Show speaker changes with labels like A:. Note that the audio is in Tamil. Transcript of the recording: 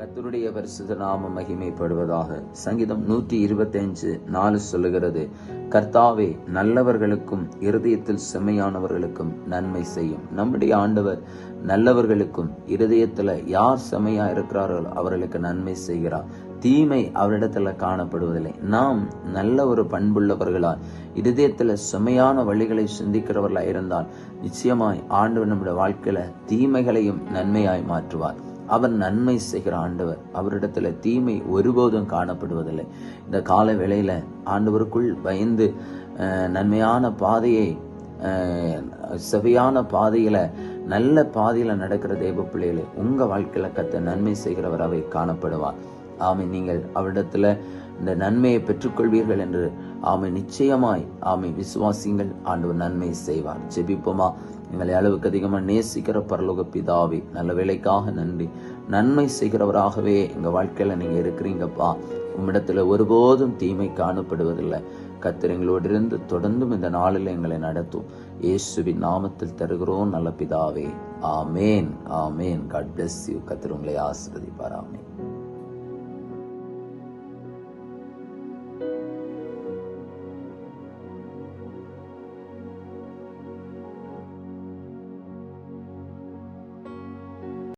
A: கத்தருடைய பரிசுத்த நாம மகிமைப்படுவதாக சங்கீதம் நூற்றி இருபத்தஞ்சு நாலு சொல்லுகிறது. கர்த்தாவே நல்லவர்களுக்கும் இருதயத்தில் செம்மையானவர்களுக்கும் நன்மை செய்யும். நம்முடைய ஆண்டவர் நல்லவர்களுக்கும் இருதயத்துல யார் செம்மையா இருக்கிறார்களோ அவர்களுக்கு நன்மை செய்கிறார். தீமை அவரிடத்துல காணப்படுவதில்லை. நாம் நல்ல ஒரு பண்புள்ளவர்களால் இருதயத்தில் சுமையான வழிகளை சிந்திக்கிறவர்களாக இருந்தால் நிச்சயமாய் ஆண்டவர் நம்முடைய வாழ்க்கையில தீமைகளையும் நன்மையாய் மாற்றுவார். அவர் நன்மை செய்கிற ஆண்டவர். அவரிடத்துல தீமை ஒருபோதும் காணப்படுவதில்லை. இந்த கால வேளையில ஆண்டவருக்குள் பயந்து நன்மையான பாதையை அஹ், செவையான பாதையில நல்ல பாதையில நடக்கிற தெய்வ பிள்ளைகளை உங்க வாழ்க்கையில கத்த நன்மை செய்கிறவராகவே காணப்படுவார். ஆமை நீங்கள் அவரிடத்துல இந்த நன்மையை பெற்றுக்கொள்வீர்கள் என்று ஆமை நிச்சயமாய். ஆமை விசுவாசிங்கள் ஆண்டவர் நன்மை செய்வார். ஜெபிப்போமா? எங்களை அளவுக்கு அதிகமாக நேசிக்கிற பரலோக பிதாவே நல்ல வேலைக்காக நன்றி. நன்மை செய்கிறவராகவே எங்கள் வாழ்க்கையில் நீங்கள் இருக்கிறீங்கப்பா. உம்மிடத்தில் ஒருபோதும் தீமை காணப்படுவதில்லை. கர்த்தர் எங்களோடு இருந்து தொடர்ந்தும் இந்த நாளில் எங்களை நடத்தும். இயேசுவின் நாமத்தில் தருகிறோம் நல்ல பிதாவே. Amen amen. God bless you கர்த்தர் உங்களை ஆசிர்வதிப்பார் ஆமேன்